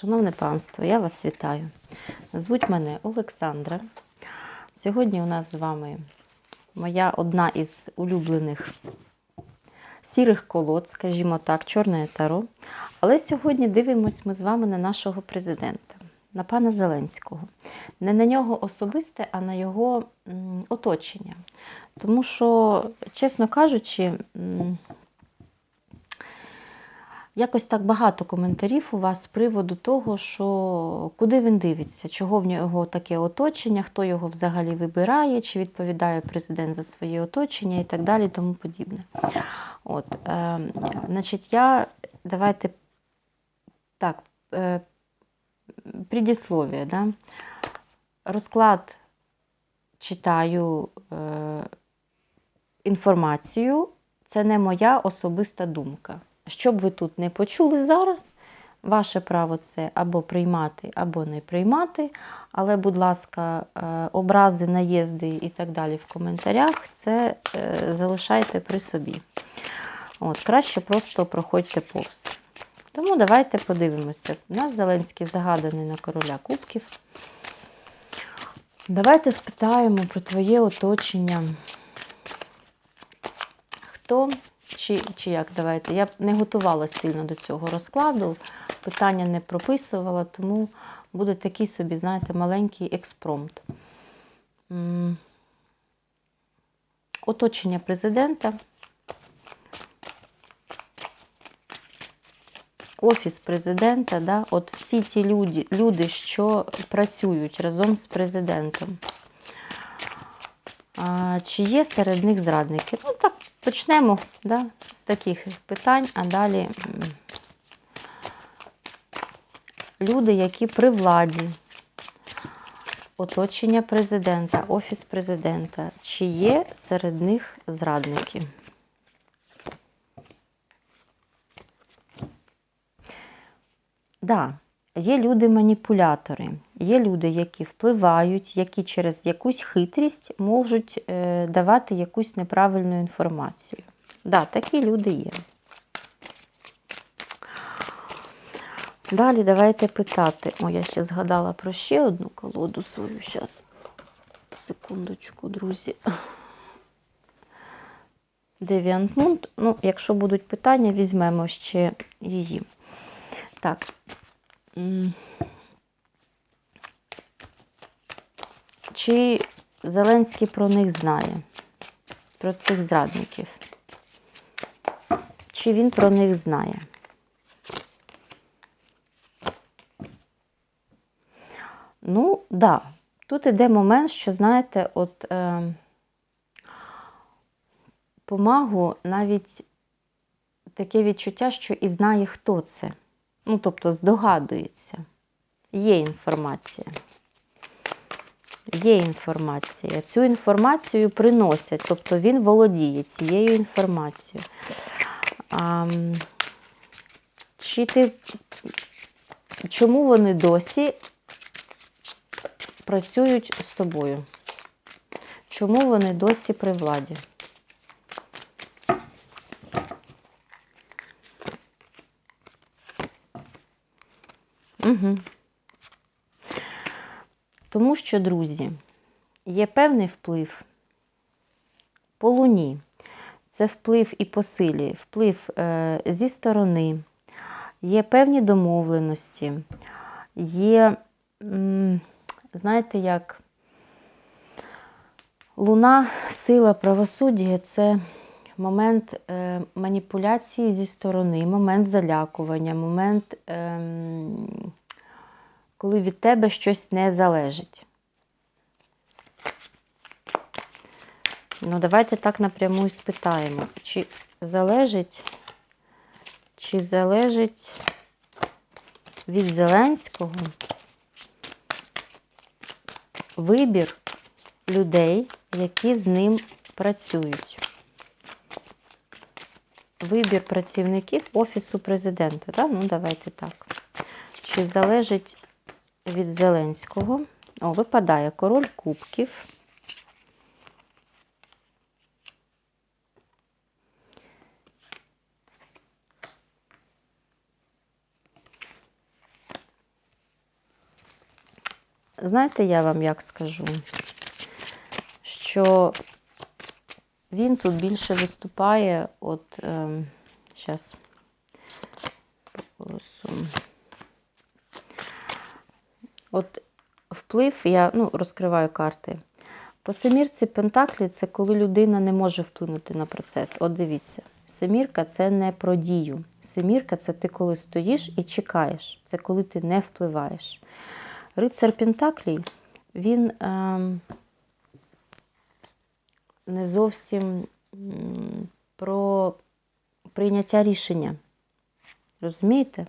Шановне панство, я вас вітаю. Звуть мене Олександра. Сьогодні у нас з вами моя одна із улюблених сірих колод, скажімо так, чорне таро. Але сьогодні дивимось ми з вами на нашого президента, на пана Зеленського. Не на нього особисте, а на його оточення. Тому що, чесно кажучи, Якось так багато коментарів у вас з приводу того, що куди він дивиться, чого в нього таке оточення, хто його взагалі вибирає, чи відповідає президент за своє оточення і так далі, тому подібне. От, е, значить, я давайте так, е, предисловие, да? розклад читаю е, інформацію, це не моя особиста думка. Що б ви тут не почули зараз, ваше право це або приймати, або не приймати. Але, будь ласка, е, образи, наїзди і так далі в коментарях це е, залишайте при собі. От, Краще просто проходьте повз. Тому давайте подивимося. У нас Зеленський загаданий на короля Кубків. Давайте спитаємо про твоє оточення. Хто чи, чи як давайте? Я не готувалася сильно до цього розкладу, питання не прописувала, тому буде такий собі, знаєте, маленький експромт. Оточення президента. Офіс президента, да, от всі ті люди, люди, що працюють разом з президентом. А, Чи є серед них зрадники? Ну так, почнемо да, з таких питань, а далі люди, які при владі, оточення президента, офіс президента, чи є серед них зрадники? Да, є люди-маніпулятори, є люди, які впливають, які через якусь хитрість можуть е, давати якусь неправильну інформацію. Да, такі люди є. Далі давайте питати. О, я ще згадала про ще одну колоду свою. Зараз. Секундочку, друзі. Девіантмунд. Ну, якщо будуть питання, візьмемо ще її. Так. Чи Зеленський про них знає? Про цих зрадників? Чи він про них знає? Ну, да. Тут іде момент, що, знаєте, от е, помагу навіть таке відчуття, що і знає, хто це. Ну, тобто здогадується. Є інформація. Є інформація. Цю інформацію приносять, тобто він володіє цією інформацією. А, чи ти, Чому вони досі працюють з тобою? Чому вони досі при владі? Угу. Тому що, друзі, є певний вплив по луні. Це вплив і по силі, вплив е, зі сторони, є певні домовленості, є, м, знаєте, як луна, сила правосуддя це момент е, маніпуляції зі сторони, момент залякування, момент, е, коли від тебе щось не залежить. Ну, давайте так напряму і спитаємо, чи залежить, чи залежить від Зеленського вибір людей, які з ним працюють. Вибір працівників Офісу президента. Да? Ну, давайте так. Чи залежить від Зеленського? О, випадає король кубків. знаєте, я вам як скажу, що він тут більше виступає, от ем, зараз От вплив, я ну, розкриваю карти. По семірці Пентаклі це коли людина не може вплинути на процес. От дивіться, семірка це не про дію. Семірка це ти коли стоїш і чекаєш. Це коли ти не впливаєш. Рицар Пентаклій, він ем, не зовсім про прийняття рішення. Розумієте?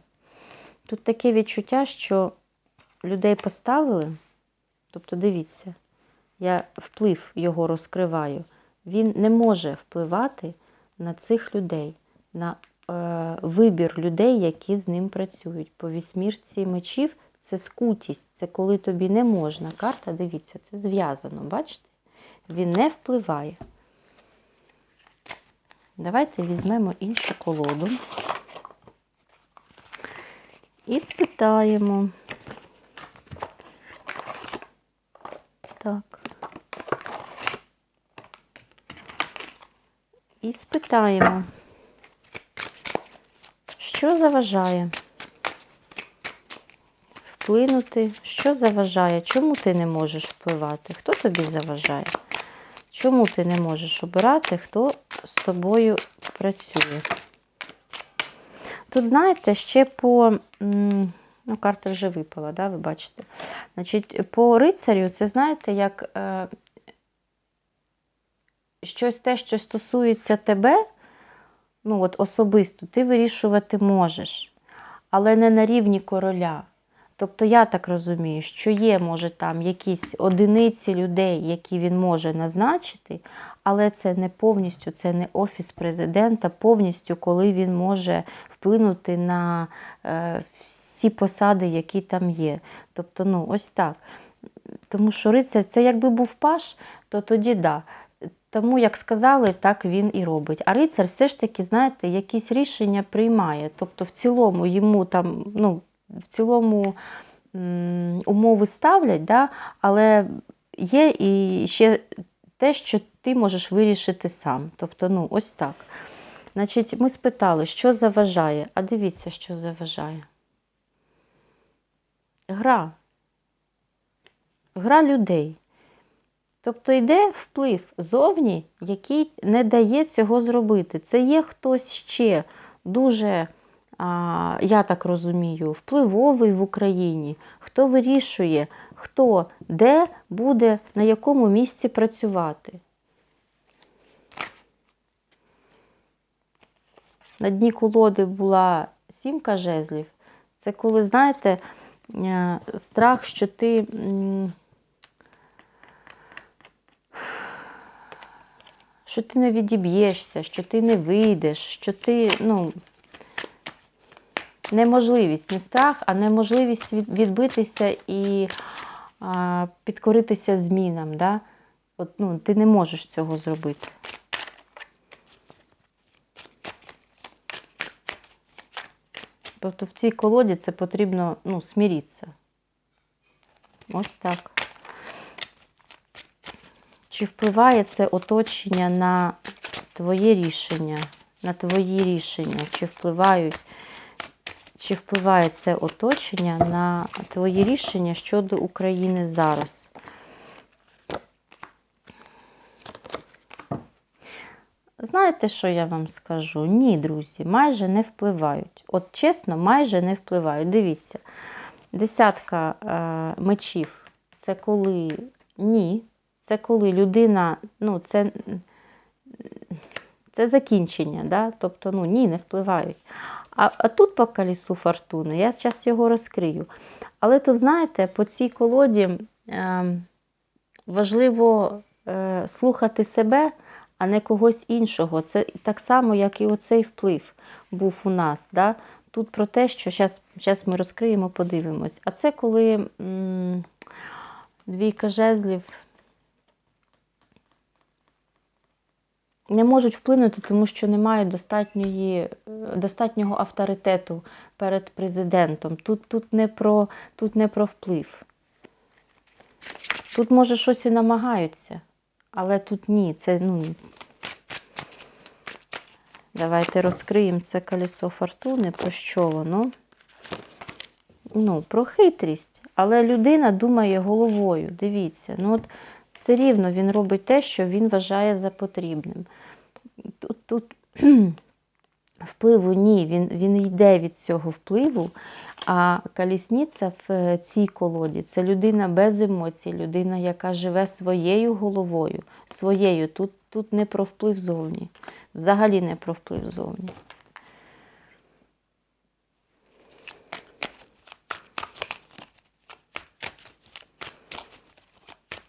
Тут таке відчуття, що людей поставили, тобто дивіться, я вплив його розкриваю, він не може впливати на цих людей, на е, вибір людей, які з ним працюють. По вісьмірці мечів це скутість, це коли тобі не можна. Карта, дивіться, це зв'язано, бачите? Він не впливає. Давайте візьмемо іншу колоду і спитаємо. І спитаємо, що заважає вплинути, що заважає, чому ти не можеш впливати, хто тобі заважає, чому ти не можеш обирати, хто з тобою працює. Тут, знаєте, ще по. Ну, карта вже випала, да, ви бачите. Значить, По рицарю, це знаєте, як е, щось те, що стосується тебе, ну от особисто, ти вирішувати можеш, але не на рівні короля. Тобто, я так розумію, що є, може, там якісь одиниці людей, які він може назначити, але це не повністю, це не офіс президента, повністю, коли він може вплинути на е, всі посади, які там є. Тобто, ну, ось так. Тому що рицар, це якби був паш, то тоді да. Тому, як сказали, так він і робить. А рицар все ж таки, знаєте, якісь рішення приймає. Тобто, в цілому йому там, ну, в цілому умови ставлять, да? але є і ще те, що ти можеш вирішити сам. Тобто, ну, ось так. Значить, ми спитали, що заважає, а дивіться, що заважає. Гра. Гра людей. Тобто йде вплив зовні, який не дає цього зробити. Це є хтось ще дуже я так розумію, впливовий в Україні, хто вирішує, хто де буде, на якому місці працювати. На дні колоди була сімка жезлів. Це коли, знаєте, е, страх, що ти. Що ти не відіб'єшся, що ти не вийдеш, що ти, ну, неможливість, не страх, а неможливість відбитися і а, підкоритися змінам. Да? От, ну, Ти не можеш цього зробити. Тобто в цій колоді це потрібно ну, сміритися. Ось так. Чи впливає це оточення на твоє рішення, на твої рішення? Чи впливають чи впливає це оточення на твої рішення щодо України зараз? Знаєте, що я вам скажу? Ні, друзі, майже не впливають. От чесно, майже не впливають. Дивіться, десятка е, мечів це коли ні. Це коли людина, ну, це це закінчення, да? тобто ну, ні, не впливають. А а тут по колісу фортуни, я зараз його розкрию. Але тут, знаєте, по цій колоді е, важливо е, слухати себе, а не когось іншого. Це так само, як і оцей вплив був у нас. Да? Тут про те, що зараз ми розкриємо, подивимось. А це коли м, двійка жезлів. Не можуть вплинути, тому що не мають достатньої, достатнього авторитету перед президентом. Тут тут, не про, тут не про вплив. Тут, може, щось і намагаються, але тут ні. Це, ну. Давайте розкриємо це колесо фортуни. Про що воно? Ну, про хитрість. Але людина думає головою. Дивіться, ну от все рівно він робить те, що він вважає за потрібним. Тут, тут впливу ні, він, він йде від цього впливу. А колісниця в цій колоді це людина без емоцій, людина, яка живе своєю головою. Своєю. Тут, тут не про вплив зовні. Взагалі не про вплив зовні.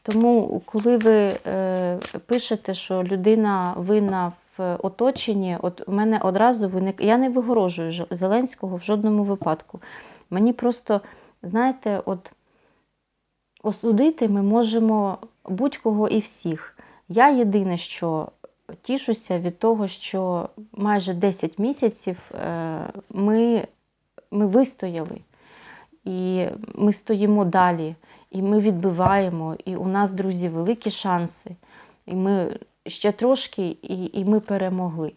Тому, коли ви е, пишете, що людина винна в оточенні, от у мене одразу виник. Я не вигорожую Зеленського в жодному випадку. Мені просто, знаєте, от осудити ми можемо будь-кого і всіх. Я єдине, що тішуся від того, що майже 10 місяців е, ми, ми вистояли. І ми стоїмо далі, і ми відбиваємо, і у нас, друзі, великі шанси. І ми ще трошки, і, і ми перемогли.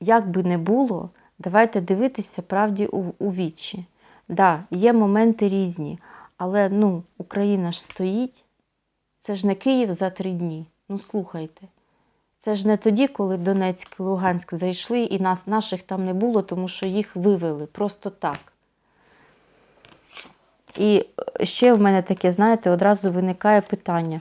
Як би не було, давайте дивитися правді у, у вічі. Да, є моменти різні, але ну, Україна ж стоїть. Це ж не Київ за три дні. Ну слухайте. Це ж не тоді, коли Донецьк і Луганськ зайшли, і нас, наших там не було, тому що їх вивели просто так. І ще в мене таке, знаєте, одразу виникає питання.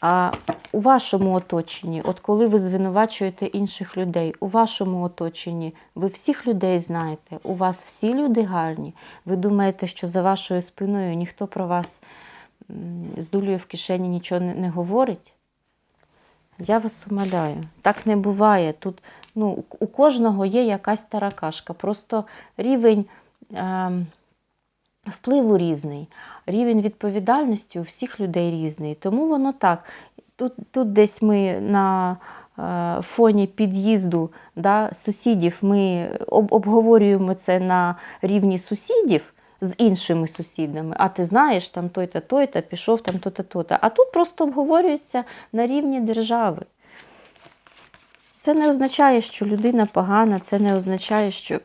А у вашому оточенні, от коли ви звинувачуєте інших людей, у вашому оточенні ви всіх людей знаєте, у вас всі люди гарні. Ви думаєте, що за вашою спиною ніхто про вас з дулею в кишені нічого не, говорить? Я вас умоляю, так не буває. Тут ну, у кожного є якась таракашка. Просто рівень ем, впливу різний, рівень відповідальності у всіх людей різний. Тому воно так. Тут, тут десь ми на е, фоні під'їзду да, сусідів ми об, обговорюємо це на рівні сусідів. З іншими сусідами, а ти знаєш, там той-то, той-то, пішов там то-то, то-то. А тут просто обговорюється на рівні держави. Це не означає, що людина погана, це не означає, що.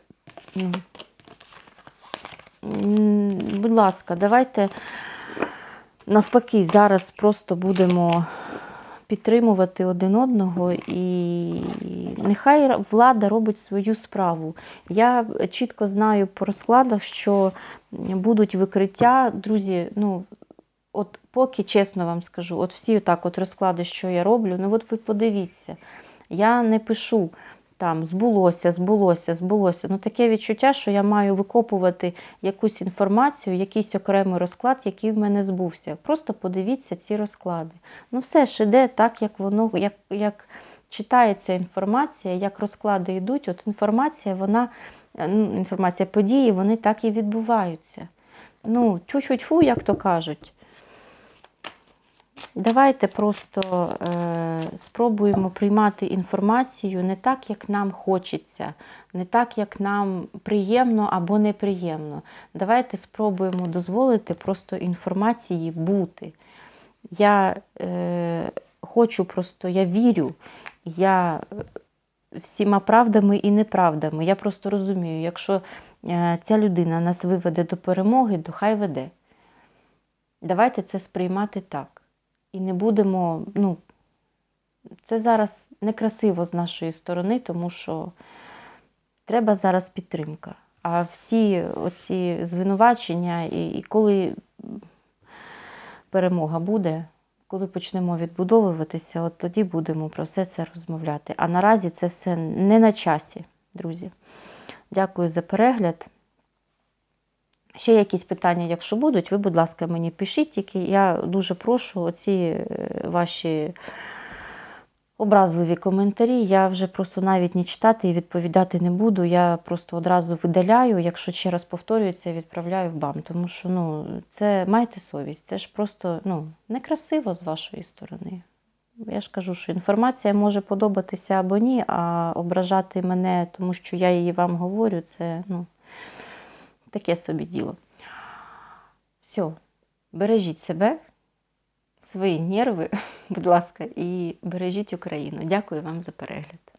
Будь ласка, давайте навпаки, зараз просто будемо підтримувати один одного і нехай влада робить свою справу. Я чітко знаю по розкладах, що будуть викриття. Друзі, ну, от поки чесно вам скажу, от всі так от розклади, що я роблю, ну от ви подивіться, я не пишу там збулося, збулося, збулося. Ну таке відчуття, що я маю викопувати якусь інформацію, якийсь окремий розклад, який в мене збувся. Просто подивіться ці розклади. Ну все ж іде так, як воно, як, як читається інформація, як розклади йдуть. От інформація, вона, ну, інформація події, вони так і відбуваються. Ну, тьфу-тьфу-тьфу, як то кажуть. Давайте просто е, спробуємо приймати інформацію не так, як нам хочеться, не так, як нам приємно або неприємно. Давайте спробуємо дозволити просто інформації бути. Я е, хочу просто, я вірю, я всіма правдами і неправдами. Я просто розумію, якщо е, ця людина нас виведе до перемоги, то хай веде. Давайте це сприймати так. І не будемо, ну, це зараз некрасиво з нашої сторони, тому що треба зараз підтримка. А всі оці звинувачення, і, і коли перемога буде, коли почнемо відбудовуватися, от тоді будемо про все це розмовляти. А наразі це все не на часі, друзі. Дякую за перегляд. Ще якісь питання, якщо будуть, ви, будь ласка, мені пишіть, тільки я дуже прошу оці е, ваші образливі коментарі. Я вже просто навіть не читати і відповідати не буду. Я просто одразу видаляю, якщо ще раз повторюється, відправляю в бам. Тому що ну, це майте совість, це ж просто ну, некрасиво з вашої сторони. Я ж кажу, що інформація може подобатися або ні, а ображати мене, тому що я її вам говорю, це ну, таке собі діло. Все, бережіть себе, свої нерви, будь ласка, і бережіть Україну. Дякую вам за перегляд.